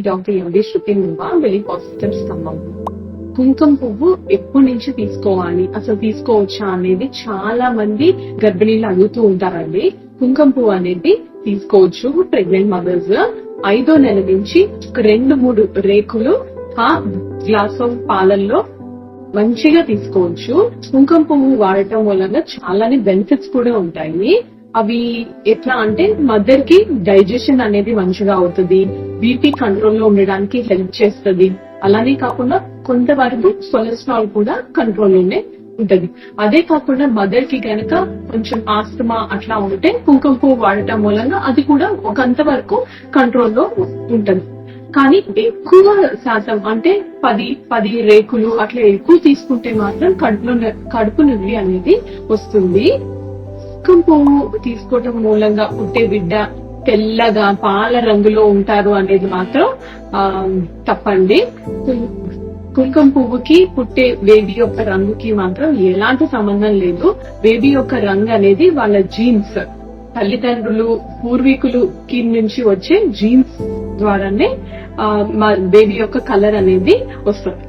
Doctor ఎండి శృతి positive స్తంభం కుంకుమ పువ్వు ఎప్పటి నుంచి తీసుకోవాలి? అసలు తీసుకోవచ్చా అనేది చాలా మంది గర్భిణీలు అడుగుతూ ఉంటారండి. కుంకుమ పువ్వు అనేది తీసుకోవచ్చు ప్రెగ్నెంట్ మదర్స్. ఐదో నెల నుంచి రెండు మూడు రేకులు ఆ గ్లాస్ ఆఫ్ పాలల్లో మంచిగా తీసుకోవచ్చు. కుంకుమ పువ్వు వాడటం వలన చాలానే బెనిఫిట్స్ కూడా ఉంటాయి. అవి ఎట్లా అంటే మదర్కి డైజెషన్ అనేది మంచిగా అవుతుంది బీపీ కంట్రోల్లో ఉండడానికి హెల్ప్ చేస్తుంది. అలానే కాకుండా కొంతవరకు కొలెస్ట్రాల్ కూడా కంట్రోల్లోనే ఉంటది. అదే కాకుండా మదర్కి గనక కొంచెం ఆస్తమా అట్లా ఉంటే కుంకుమ పువ్వు వాడటం వలన అది కూడా ఒకంత వరకు కంట్రోల్లో ఉంటది. కానీ ఎక్కువ శాతం అంటే పది పది రేకులు అట్లా ఎక్కువ తీసుకుంటే మాత్రం కడుపులో కడుపు నొప్పి అనేది వస్తుంది. కుంకుమ పువ్వు తీసుకోవటం మూలంగా పుట్టే బిడ్డ తెల్లగా పాల రంగులో ఉంటారు అనేది మాత్రం ఆ, తప్పండి. కుంకుమ పువ్వుకి పుట్టే బేబీ యొక్క రంగుకి మాత్రం ఎలాంటి సంబంధం లేదు. బేబీ యొక్క రంగు అనేది వాళ్ళ జీన్స్ తల్లిదండ్రులు పూర్వీకులు కి నుంచి వచ్చే జీన్స్ ద్వారానే మా బేబీ యొక్క కలర్ అనేది వస్తుంది.